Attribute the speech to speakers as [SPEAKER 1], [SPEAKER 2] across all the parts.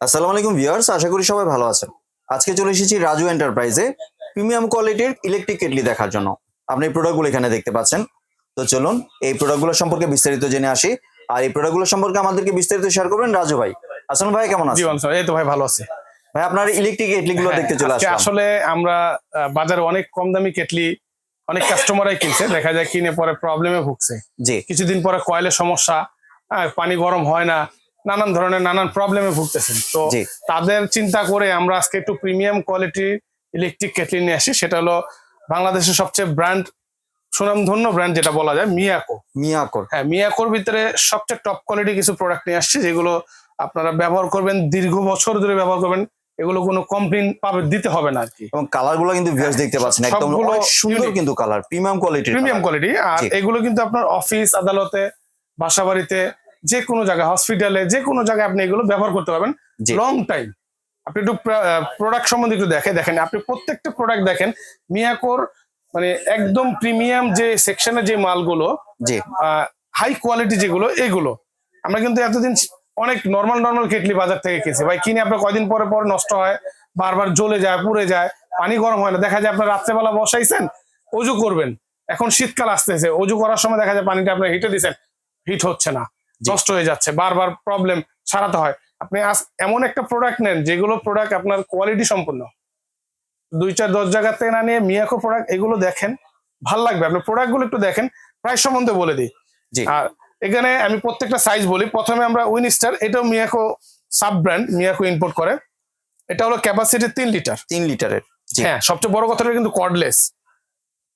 [SPEAKER 1] আসসালামু আলাইকুম ভিউয়ার্স আশা করি সবাই ভালো আছেন। আজকে চলে এসেছি রাজু এন্টারপ্রাইজে প্রিমিয়াম কোয়ালিটির ইলেকট্রিক কেটলি দেখার জন্য। আপনি এই প্রোডাক্টগুলো এখানে দেখতে পাচ্ছেন। তো চলুন এই প্রোডাক্টগুলো সম্পর্কে বিস্তারিত জেনে আসি। আর এই প্রোডাক্টগুলো সম্পর্কে আমাদেরকে বিস্তারিত শেয়ার করবেন রাজু ভাই। আসলে ভাই কেমন আছেন?
[SPEAKER 2] জীবন স্যার এই তো ভাই ভালো আছে।
[SPEAKER 1] ভাই আপনার ইলেকট্রিক কেটলিগুলো দেখতে চলে আসলাম।
[SPEAKER 2] আসলে আমরা বাজারে অনেক কম দামি কেটলি অনেক কাস্টমারই কিনছে। দেখা যায় কিনে পরে প্রবলেমে ভুগছে।
[SPEAKER 1] জি।
[SPEAKER 2] কিছুদিন পরে কয়েলের সমস্যা পানি গরম হয় না। নানান ধরনের নানান প্রবলেমে ভুগতেছেন। তো তাদের চিন্তা করে আমরা আজকে একটু প্রিমিয়াম কোয়ালিটির ইলেকট্রিক কেটলি নিয়ে আসি। সেটা হলো বাংলাদেশের সবচেয়ে ব্র্যান্ড সুনামধন্য ব্র্যান্ড যেটা বলা যায় মিয়াকো
[SPEAKER 1] মিয়াকর
[SPEAKER 2] হ্যাঁ মিয়াকোর ভিতরে সবচেয়ে টপ কোয়ালিটি কিছু প্রোডাক্ট নিয়ে আসছে যেগুলো আপনারা ব্যবহার করবেন দীর্ঘ বছর ধরে ব্যবহার করবেন এগুলো কোনো কমপ্লেন পাবে দিতে হবে না আর কি
[SPEAKER 1] এবং কালারগুলো কিন্তু ভিউয়ার্স দেখতে পাচ্ছেন একদম সুন্দর কিন্তু colour premium quality
[SPEAKER 2] premium quality আর এগুলো কিন্তু আপনার অফিস আদালতে বাসা বাড়িতে যে কোনো জায়গায় হসপিটালে যে কোনো জায়গায় আপনি এগুলো ব্যবহার করতে পারবেন। লং টাইম আপনি একটু প্রোডাক্ট সম্বন্ধে একটু দেখে দেখেন। আপনি প্রত্যেকটা প্রোডাক্ট দেখেন মিয়াকোর মানে একদম প্রিমিয়াম যে সেকশনের যে মালগুলো
[SPEAKER 1] জি।
[SPEAKER 2] হাই কোয়ালিটি যেগুলো এগুলো। আমরা কিন্তু এতদিন অনেক নর্মাল নর্মাল কেটলি বাজার থেকে কিনছি। ভাই কিনে আপনার কয়দিন পরে পরে নষ্ট হয় বারবার জ্বলে যায় পুড়ে যায় পানি গরম হয় না। দেখা যায় আপনার রাত্রেবেলা বসাইছেন অজু করবেন। এখন শীতকাল আসতেছে অজু করার সময় দেখা যায় পানিটা আপনার হিটে দিচ্ছেন হিট হচ্ছে না। নষ্ট হয়ে যাচ্ছে বারবার প্রবলেম সারাতে হয়। আপনি এমন একটা প্রোডাক্ট নেন যেগুলো প্রোডাক্ট আপনার কোয়ালিটি সম্পূর্ণ দুই চার দশ জায়গা থেকে না নিয়ে মিয়াকো প্রোডাক্ট এগুলো দেখেন ভালো লাগবে। আপনি প্রোডাক্টগুলো একটু দেখেন প্রাইস সম্বন্ধে বলে দিই। আর এখানে আমি প্রত্যেকটা সাইজ বলি। প্রথমে আমরা উইনস্টার এটাও Miyako sub brand Miyako import করে। এটা হলো ক্যাপাসিটি তিন লিটার
[SPEAKER 1] তিন লিটারের
[SPEAKER 2] হ্যাঁ সবচেয়ে বড় কথা হলো কিন্তু কর্ডলেস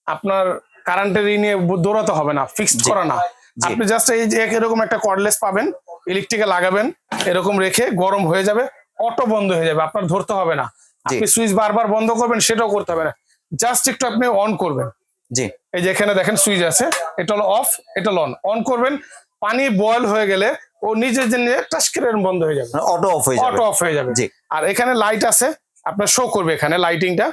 [SPEAKER 2] আপনার কারেন্টের ই নিয়ে দৌড়াতে হবে না ফিক্সড। করা না। আপনি জাস্ট এই যে এরকম একটা কর্ডলেস পাবেন ইলেকট্রিকে লাগাবেন এরকম রেখে গরম হয়ে যাবে অটো বন্ধ হয়ে যাবে আপনার ধরতে হবে না। আপনি সুইচ বারবার বন্ধ করবেন সেটাও করতে হবে না। জাস্ট একটু আপনি অন করবেন।
[SPEAKER 1] জি।
[SPEAKER 2] এই যে এখানে দেখেন সুইচ আছে এটা হলো অফ এটা অন অন করবেন পানি বয়েল হয়ে গেলে ও নিজে যে নিজে টাচ করে বন্ধ হয়ে যাবে।
[SPEAKER 1] মানে অটো অফ হয়ে যাবে।
[SPEAKER 2] অটো অফ হয়ে যাবে।
[SPEAKER 1] জি।
[SPEAKER 2] আর এখানে লাইট আছে আপনার শো করবে এখানে লাইটিংটা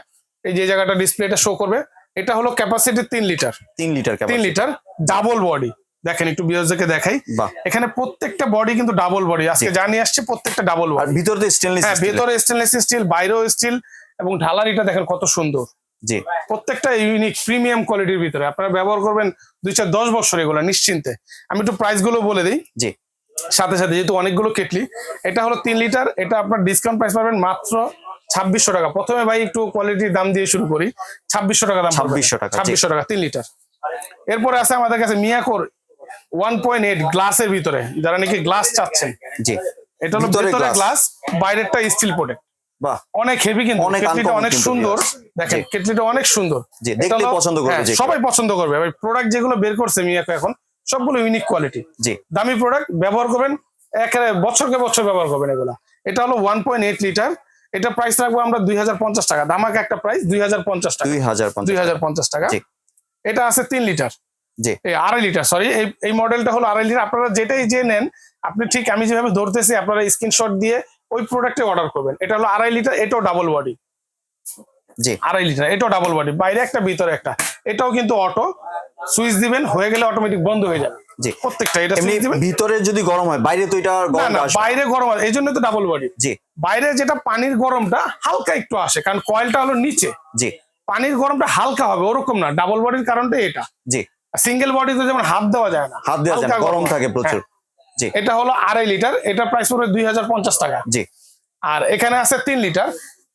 [SPEAKER 2] এই যে জায়গাটা ডিসপ্লেটা শো করবে এটা হলো ক্যাপাসিটি তিন লিটার
[SPEAKER 1] তিন লিটার
[SPEAKER 2] তিন লিটার ডাবল বডি দেখেন একটু বিয়জকে দেখাই।
[SPEAKER 1] বাহ।
[SPEAKER 2] এখানে প্রত্যেকটা বডি কিন্তু ডাবল বডি আজকে জানিয়ে আসছে প্রত্যেকটা ডাবল বডি
[SPEAKER 1] ভিতর স্টেনলেস
[SPEAKER 2] হ্যাঁ ভেতরে স্টেনলেস স্টিল বাইরেও স্টিল এবং ঢালারিটা দেখেন কত সুন্দর।
[SPEAKER 1] জি।
[SPEAKER 2] প্রত্যেকটা ইউনিক প্রিমিয়াম কোয়ালিটির ভিতরে। আপনারা ব্যবহার করবেন দুই চার দশ বছর এগুলো নিশ্চিন্তে। আমি একটু প্রাইসগুলো বলে দিই।
[SPEAKER 1] জি।
[SPEAKER 2] সাথে সাথে যেহেতু অনেকগুলো কেটলি এটা হলো তিন লিটার এটা আপনার ডিসকাউন্ট প্রাইস পাবেন মাত্র ছাব্বিশশো টাকা। প্রথমে ভাই একটু কোয়ালিটির দাম দিয়ে শুরু করি। ছাব্বিশশো টাকা দাম
[SPEAKER 1] 2600 টাকা,
[SPEAKER 2] ছাব্বিশশো টাকা তিন লিটার এরপরে আছে আমাদের কাছে মিয়াকোর ওয়ান পয়েন্ট এইট গ্লাসের ভিতরে যারা নাকি গ্লাস চাচ্ছেন।
[SPEAKER 1] জি।
[SPEAKER 2] এটা হলো
[SPEAKER 1] ভিতরে
[SPEAKER 2] গ্লাস বাইরেরটা স্টিল প্রোডাক্ট
[SPEAKER 1] বাহ।
[SPEAKER 2] অনেক হেভি কিন্তু
[SPEAKER 1] অনেক
[SPEAKER 2] কেটলিটা অনেক সুন্দর। দেখেন কেটলিটা অনেক সুন্দর।
[SPEAKER 1] জি, দেখলে পছন্দ করবে
[SPEAKER 2] হ্যাঁ। সবাই পছন্দ করবে। প্রোডাক্ট যেগুলো বের করছে মিয়াকো এখন সবগুলো ইউনিক কোয়ালিটি
[SPEAKER 1] জি।
[SPEAKER 2] দামি প্রোডাক্ট ব্যবহার করবেন একেবারে বছরকে বছর ব্যবহার করবেন এগুলা। এটা হলো ওয়ান পয়েন্ট এইট লিটার এটা প্রাইস রাখব আমরা দুই হাজার পঞ্চাশ টাকা। দামাকে একটা প্রাইস দুই হাজার পঞ্চাশ টাকা।
[SPEAKER 1] দুই হাজার পঞ্চাশ
[SPEAKER 2] টাকা।
[SPEAKER 1] জি।
[SPEAKER 2] এটা আছে তিন লিটার
[SPEAKER 1] জি।
[SPEAKER 2] এই আড়াই লিটার সরি এই মডেলটা হলো আড়াই লিটার। আপনারা যেটাই যে নেন আপনি ঠিক আমি যেভাবে ধরতেছি আপনারা স্ক্রিনশট দিয়ে ওই প্রোডাক্টে অর্ডার করবেন। এটা হলো আড়াই লিটার এটাও ডাবল বডি
[SPEAKER 1] জি।
[SPEAKER 2] আড়াই লিটার এটাও ডাবল বডি বাইরে একটা ভিতরে একটা। এটাও কিন্তু অটো সুইচ দিবেন হয়ে গেলে অটোমেটিক বন্ধ হয়ে যাবে।
[SPEAKER 1] জি।
[SPEAKER 2] প্রত্যেকটা এটা সুইচ দিবেন।
[SPEAKER 1] ভিতরে যদি গরম হয় বাইরে তো এটা গরম
[SPEAKER 2] না বাইরে গরম আছে এই জন্য তো ডাবল বডি
[SPEAKER 1] জি।
[SPEAKER 2] বাইরে যেটা পানির গরমটা হালকা একটু আসে কারণ কয়েলটা হলো নিচে।
[SPEAKER 1] জি।
[SPEAKER 2] পানির গরমটা হালকা হবে ওরকম না। ডাবল বডির কারণটা এটা।
[SPEAKER 1] জি।
[SPEAKER 2] সিঙ্গেল বডিতে যেমন হাত দেওয়া যায় না
[SPEAKER 1] হাত দেওয়া যায় গরম থাকে প্রচুর।
[SPEAKER 2] হ্যাঁ।
[SPEAKER 1] জি।
[SPEAKER 2] এটা হলো আড়াই লিটার এটা প্রাইস পড়বে দুই হাজার পঞ্চাশ টাকা।
[SPEAKER 1] জি।
[SPEAKER 2] আর এখানে আছে তিন লিটার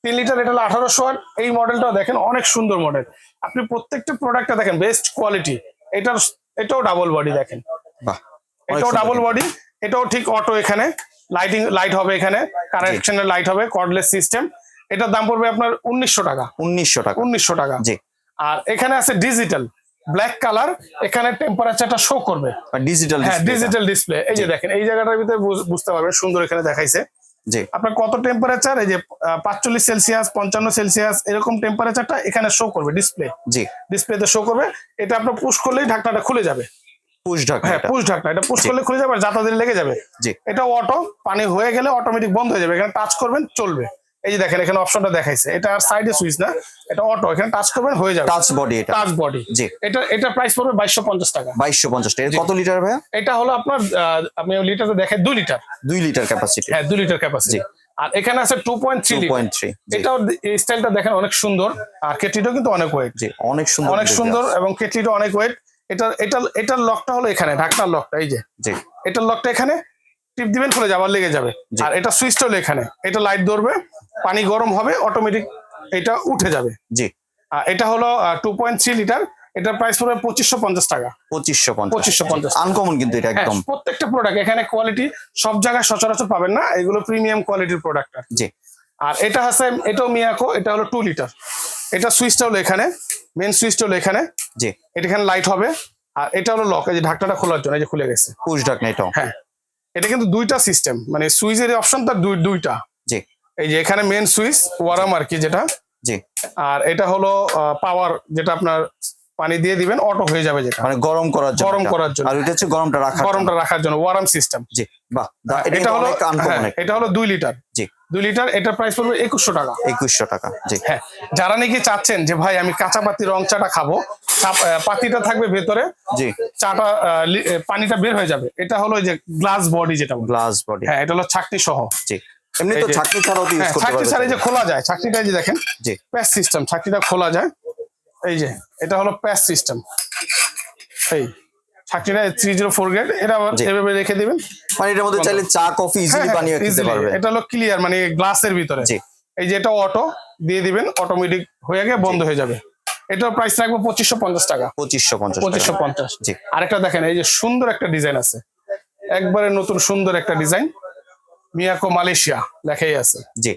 [SPEAKER 2] তিন লিটার এটা হলো আঠারোশো এই মডেলটাও দেখেন অনেক সুন্দর মডেল। আপনি প্রত্যেকটা প্রোডাক্টটা দেখেন বেস্ট কোয়ালিটি এটার এটাও ডাবল বডি দেখেন।
[SPEAKER 1] বাহ
[SPEAKER 2] এটাও ডাবল বডি এটাও ঠিক অটো এখানে। লাইটিং লাইট হবে এখানে কানেকশনের লাইট হবে কর্ডলেস সিস্টেম এটার দাম পড়বে আপনার উনিশশো টাকা।
[SPEAKER 1] উনিশশো টাকা।
[SPEAKER 2] উনিশশো টাকা।
[SPEAKER 1] জি।
[SPEAKER 2] আর এখানে আছে ডিজিটাল ব্ল্যাক কালার এখানে টেম্পারেচারটা শো করবে।
[SPEAKER 1] ডিজিটাল
[SPEAKER 2] হ্যাঁ ডিজিটাল ডিসপ্লে এই যে দেখেন এই জায়গাটার ভিতরে বুঝ- বুঝতে পারবেন সুন্দর এখানে দেখাইছে।
[SPEAKER 1] জি।
[SPEAKER 2] আপনার কত টেম্পারেচার এই যে পাঁচচল্লিশ সেলসিয়াস পঞ্চান্ন সেলসিয়াস এরকম টেম্পারেচারটা এখানে শো করবে ডিসপ্লে
[SPEAKER 1] জি।
[SPEAKER 2] ডিসপ্লেতে শো করবে। এটা আপনার পুশ করলেই ঢাকনাটা খুলে যাবে।
[SPEAKER 1] পুশ ঢাকা
[SPEAKER 2] হ্যাঁ পুশ ঢাকনা। এটা পুশ করলে খুলে যাবে আর যাতাদের লেগে যাবে।
[SPEAKER 1] জি।
[SPEAKER 2] এটা অটো পানি হয়ে গেলে অটোমেটিক বন্ধ হয়ে যাবে। এখানে টাচ করবেন চলবে। এই যে দেখেন এখানে অপশনটা দেখাইছে। এটা আর সাইডে সুইচ না এটা অটো এখানে টাচ করবেন হয়ে যাবে।
[SPEAKER 1] টাচ বডি এটা।
[SPEAKER 2] টাচ বডি
[SPEAKER 1] জি।
[SPEAKER 2] এটা এটা প্রাইস পড়বে বাইশশো পঞ্চাশ টাকা।
[SPEAKER 1] বাইশশো পঞ্চাশ টাকা। কত লিটার ভাই
[SPEAKER 2] এটা হলো আপনার আহ, আপনি লিটারে দেখেন দুই লিটার
[SPEAKER 1] দুই লিটার ক্যাপাসিটি
[SPEAKER 2] হ্যাঁ দুই লিটার ক্যাপাসিটি আর এখানে আছে two point three
[SPEAKER 1] two point three
[SPEAKER 2] এটাও দে- এই স্টাইলটা দেখেন অনেক সুন্দর। আর কেটলিটাও কিন্তু অনেক ওয়েট
[SPEAKER 1] জি অনেক সুন্দর
[SPEAKER 2] অনেক সুন্দর এবং কেটলিটা অনেক ওয়েট এটা এটা এটার লকটা হলো এখানে ঢাকনার লকটা এই যে।
[SPEAKER 1] জি।
[SPEAKER 2] এটার লকটা এখানে টিপ দিবেন খুলে যাবার লেগে যাবে। আর এটা সুইচটা হলো এখানে। এটা লাইট ধরবে। পানি গরম হবে অটোমেটিক এটা উঠে যাবে।
[SPEAKER 1] জি।
[SPEAKER 2] এটা হলো টু পয়েন্ট থ্রি লিটার এটার প্রাইস পড়বে পঁচিশশো পঞ্চাশ টাকা।
[SPEAKER 1] পঁচিশশো
[SPEAKER 2] পঁচিশশো পঞ্চাশ
[SPEAKER 1] আনকমন কিন্তু এটা
[SPEAKER 2] হ্যাঁ,
[SPEAKER 1] একদম।
[SPEAKER 2] প্রত্যেকটা প্রোডাক্ট এখানে কোয়ালিটি সব জায়গায় সচরাচর পাবেন না এগুলো প্রিমিয়াম কোয়ালিটির প্রোডাক্ট
[SPEAKER 1] জি।
[SPEAKER 2] আর এটা আছে এটাও মিয়াকো এটা হলো টু লিটার এটা সুইচটা হলো এখানে মেন সুইচটা হলো এখানে।
[SPEAKER 1] জি।
[SPEAKER 2] এটা এখানে লাইট হবে আর এটা হলো লক এই যে ঢাকনাটা খোলার জন্য এই যে খুলে গেছে।
[SPEAKER 1] পুশ ঢাকনা এটাও।
[SPEAKER 2] হ্যাঁ। এটা কিন্তু দুইটা সিস্টেম মানে সুইচের অপশন তার দুই দুইটা। এই যে এখানে মেন সুইচ ওয়ারাম আর কি যেটা।
[SPEAKER 1] জি।
[SPEAKER 2] আর এটা হলো পাওয়ার যেটা আপনার পানি দিয়ে দিবেন অটো হয়ে যাবে যেটা।
[SPEAKER 1] মানে গরম করার জন্য
[SPEAKER 2] গরম করার জন্য।
[SPEAKER 1] আর এটা হচ্ছে গরমটা রাখার জন্য।
[SPEAKER 2] গরমটা রাখার জন্য ওয়ারাম সিস্টেম
[SPEAKER 1] জি বাহ এটা
[SPEAKER 2] এটা হলো হ্যাঁ, এটা হলো দুই লিটার।
[SPEAKER 1] জি।
[SPEAKER 2] দুই লিটার এটার প্রাইস পড়বে একুশশো টাকা।
[SPEAKER 1] একুশশো টাকা জি।
[SPEAKER 2] হ্যাঁ যারা নাকি চাচ্ছেন যে ভাই আমি কাঁচা পাতি রং চাটা খাব পাতিটা থাকবে ভেতরে
[SPEAKER 1] জি।
[SPEAKER 2] চাটা পানিটা বের হয়ে যাবে। এটা হলো যে গ্লাস বডি যেটা
[SPEAKER 1] গ্লাস বডি
[SPEAKER 2] হ্যাঁ এটা হলো ছাকনি সহ
[SPEAKER 1] জি। এমনি তো ছাকনি ছাড়াও ইউজ
[SPEAKER 2] হ্যাঁ
[SPEAKER 1] করতে
[SPEAKER 2] ছাকনি যে খোলা যায় ছাকনিটা যে দেখেন
[SPEAKER 1] জি।
[SPEAKER 2] প্যাস সিস্টেম ছাকনিটা খোলা যায়। এই যে এটা হলো প্যাস সিস্টেম এই ছাকনিটা থ্রি জিরো ফোর গ্রেড এটা এভাবে রেখে দিবেন।
[SPEAKER 1] মানে এটার মধ্যে চাইলে চা কফি ইজিলি
[SPEAKER 2] হ্যাঁ,
[SPEAKER 1] বানিয়ে
[SPEAKER 2] হ্যাঁ,
[SPEAKER 1] খেতে
[SPEAKER 2] easily।
[SPEAKER 1] পারবে।
[SPEAKER 2] এটা হলো ক্লিয়ার মানে গ্লাসের ভিতরে।
[SPEAKER 1] জি।
[SPEAKER 2] এই যে এটা অটো দিয়ে দিবেন অটোমেটিক হয়ে গিয়ে বন্ধ হয়ে যাবে। এটার প্রাইস রাখব পঁচিশশো পঞ্চাশ টাকা।
[SPEAKER 1] পঁচিশশো পঞ্চাশ
[SPEAKER 2] পঁচিশশো পঞ্চাশ।
[SPEAKER 1] জি।
[SPEAKER 2] আরেকটা দেখেন এই যে সুন্দর একটা ডিজাইন আছে। একবারে নতুন সুন্দর একটা ডিজাইন মিয়াকো মালয়েশিয়া লেখাই আছে।
[SPEAKER 1] জি।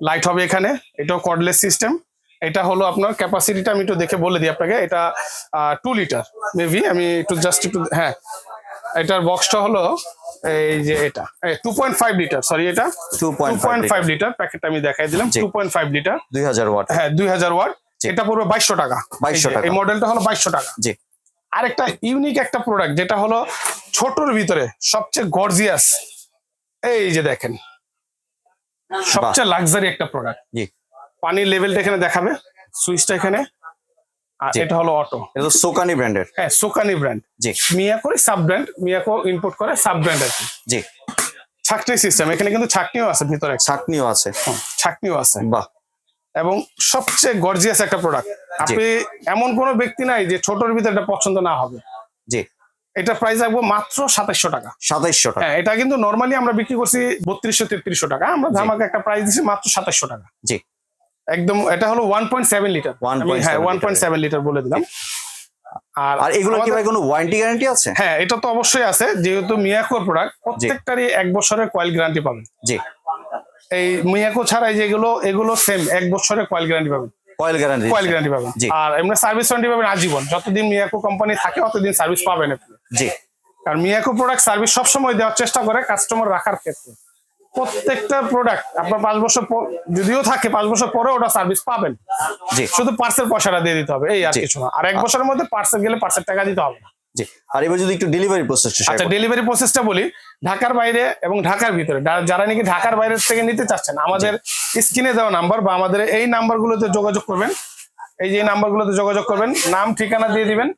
[SPEAKER 2] লাইট হবে এখানে এটাও কর্ডলেস সিস্টেম এটা হলো আপনার ক্যাপাসিটিটা আমি একটু দেখে বলে দিই আপনাকে এটা টু লিটার মেবি আমি একটু জাস্ট একটু হ্যাঁ। এটার বক্সটা হলো এই যে এটা two point five litre sorry এটা। টু
[SPEAKER 1] 2.5
[SPEAKER 2] পয়েন্ট ফাইভ লিটার প্যাকেটটা আমি দেখাই দিলাম। টু পয়েন্ট ফাইভ লিটার
[SPEAKER 1] দুই হাজার ওয়াট
[SPEAKER 2] হ্যাঁ দুই হাজার ওয়াট এটা পড়বে বাইশশো টাকা।
[SPEAKER 1] 2200
[SPEAKER 2] এই যে,
[SPEAKER 1] টাকা।
[SPEAKER 2] এই মডেলটা হলো বাইশশো টাকা।
[SPEAKER 1] জি।
[SPEAKER 2] আরেকটা ইউনিক একটা প্রোডাক্ট যেটা হলো ছোটর ভিতরে সবচেয়ে গর্জিয়াস এই যে দেখেন সবচেয়ে লাক্সারি একটা প্রোডাক্ট
[SPEAKER 1] জি।
[SPEAKER 2] পানির লেভেলটা এখানে দেখাবে সুইচটা এখানে। আর এটা হলো অটো
[SPEAKER 1] এটা সোকানি ব্র্যান্ডের
[SPEAKER 2] হ্যাঁ সোকানি ব্র্যান্ড
[SPEAKER 1] জি।
[SPEAKER 2] মিয়াকোর সাব ব্র্যান্ড মিয়াকো ইম্পোর্ট করে সাব ব্র্যান্ড আর কি।
[SPEAKER 1] জি।
[SPEAKER 2] ছাকনি সিস্টেম এখানে কিন্তু ছাকনিও আছে ভিতরে
[SPEAKER 1] ছাকনিও আছে।
[SPEAKER 2] ছাকনিও আছে।
[SPEAKER 1] বাহ।
[SPEAKER 2] এবং সবচেয়ে গর্জিয়াস একটা প্রোডাক্ট আপনি এমন কোনো ব্যক্তি নাই যে ছোটর ভিতরে এটা পছন্দ না হবে।
[SPEAKER 1] জি।
[SPEAKER 2] এটা প্রাইস রাখব মাত্র সাতাইশশো টাকা।
[SPEAKER 1] সাতাইশশো টাকা।
[SPEAKER 2] হ্যাঁ এটা কিন্তু নর্মালি আমরা বিক্রি করছি বত্রিশশো তেত্রিশশো টাকা। আমরা ধামাকে একটা প্রাইস দিচ্ছি মাত্র সাতাইশশো টাকা।
[SPEAKER 1] জি।
[SPEAKER 2] একদম এটা হলো ওয়ান পয়েন্ট সেভেন লিটার
[SPEAKER 1] 1.7
[SPEAKER 2] হ্যাঁ ওয়ান পয়েন্ট সেভেন লিটার বলে দিলাম। আর
[SPEAKER 1] আর এগুলো কি ভাই কোনো ওয়ারেন্টি গ্যারান্টি আছে?
[SPEAKER 2] হ্যাঁ এটা তো অবশ্যই আছে। যেহেতু মিয়াকোর প্রোডাক্ট প্রত্যেকটারই এক বছরের কয়েল গ্যারান্টি পাবেন।
[SPEAKER 1] জি।
[SPEAKER 2] এই মিয়াকো ছাড়াই যেগুলো এগুলো সেম এক বছরের কয়েল গ্যারান্টি পাবেন।
[SPEAKER 1] কয়েল গ্যারান্টি
[SPEAKER 2] কয়েল গ্যারান্টি পাবেন। আর এমনি সার্ভিস ওয়ারেন্টি পাবেন আজীবন। যতদিন মিয়াকো কোম্পানি থাকে ততদিন সার্ভিস পাবেন আপনি
[SPEAKER 1] জি।
[SPEAKER 2] কারণ মিয়াকো প্রোডাক্ট সার্ভিস সবসময় দেওয়ার চেষ্টা করে কাস্টমার রাখার ক্ষেত্রে। প্রত্যেকটা প্রোডাক্ট আপনার পাঁচ বছর যদিও থাকে পাঁচ বছর পরে ওটা সার্ভিস পাবেন।
[SPEAKER 1] জি।
[SPEAKER 2] শুধু পার্সেল পয়সাটা দিয়ে দিতে হবে এই আর কিছু না। আর এক বছরের মধ্যে পার্সেল গেলে পার্সেল টাকা দিতে হবে না।
[SPEAKER 1] জি। আর এবার যদি একটু ডেলিভারি প্রসেসটা
[SPEAKER 2] আচ্ছা ডেলিভারি প্রসেসটা বলি। ঢাকার বাইরে এবং ঢাকার ভিতরে যারা নাকি ঢাকার বাইরে থেকে নিতে চাচ্ছেন আমাদের স্ক্রিনে দেওয়া নাম্বার বা আমাদের এই নাম্বারগুলোতে যোগাযোগ করবেন। এই যে নাম্বারগুলোতে যোগাযোগ করবেন নাম ঠিকানা দিয়ে দিবেন।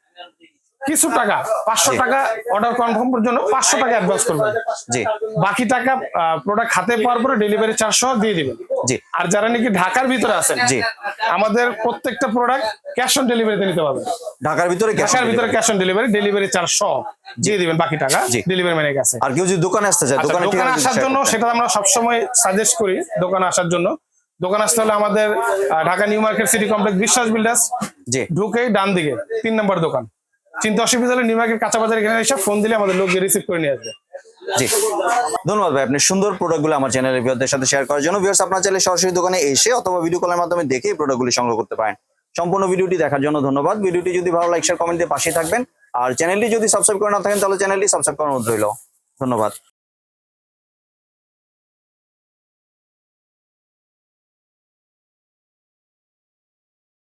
[SPEAKER 2] কিছু টাকা পাঁচশো টাকা অর্ডার কনফার্ম জন্য পাঁচশো টাকা অ্যাডভান্স করবেন।
[SPEAKER 1] জি।
[SPEAKER 2] বাকি টাকা প্রোডাক্ট হাতে পাওয়ার পরে ডেলিভারি চার্জ চারশো দিয়ে দিবেন।
[SPEAKER 1] জি।
[SPEAKER 2] আর যারা নাকি ঢাকার ভিতরে আছেন
[SPEAKER 1] জি।
[SPEAKER 2] আমাদের প্রত্যেকটা প্রোডাক্ট ক্যাশ অন ডেলিভারিতে নিতে পারবেন।
[SPEAKER 1] ঢাকার ভিতরে
[SPEAKER 2] ঢাকার ভিতরে cash on delivery delivery charge চারশো দিয়ে দিবেন বাকি টাকা। ডেলিভারি ম্যানের কাছে।
[SPEAKER 1] আর কেউ যদি দোকানে আসতে চায়
[SPEAKER 2] আচ্ছা,
[SPEAKER 1] দোকানে
[SPEAKER 2] দোকানে আসার জন্য সেটা আমরা সবসময় সাজেস্ট করি দোকানে আসার জন্য। দোকান আসতে হলে আমাদের Dhaka new market city complex Biswas builders
[SPEAKER 1] জি।
[SPEAKER 2] ঢুকেই ডান দিকে তিন নম্বর দোকান। চিন্তা অসুবিধা হলে নিউ মার্কেট কাঁচা বাজারে এখানে এসে ফোন দিলে আমাদের লোক রিসিভ করে নিয়ে আসবে।
[SPEAKER 1] জি। ধন্যবাদ ভাই, আপনি সুন্দর প্রোডাক্টগুলো আমার চ্যানেলের ভিউয়ারদের সাথে শেয়ার করার জন্য। ভিউয়ার্স আপনার চাইলে সরাসরি দোকানে এসে অথবা ভিডিও কলের মাধ্যমে দেখে প্রোডাক্টগুলি সংগ্রহ করতে পারেন। সম্পূর্ণ ভিডিওটি দেখার জন্য ধন্যবাদ। ভিডিওটি যদি ভালো লাইক শেয়ার কমেন্ট দিয়ে পাশে থাকবেন। আর চ্যানেলটি যদি সাবস্ক্রাইব করে না থাকেন, তাহলে চ্যানেলটি সাবস্ক্রাইব অনুরোধ রইল। ধন্যবাদ।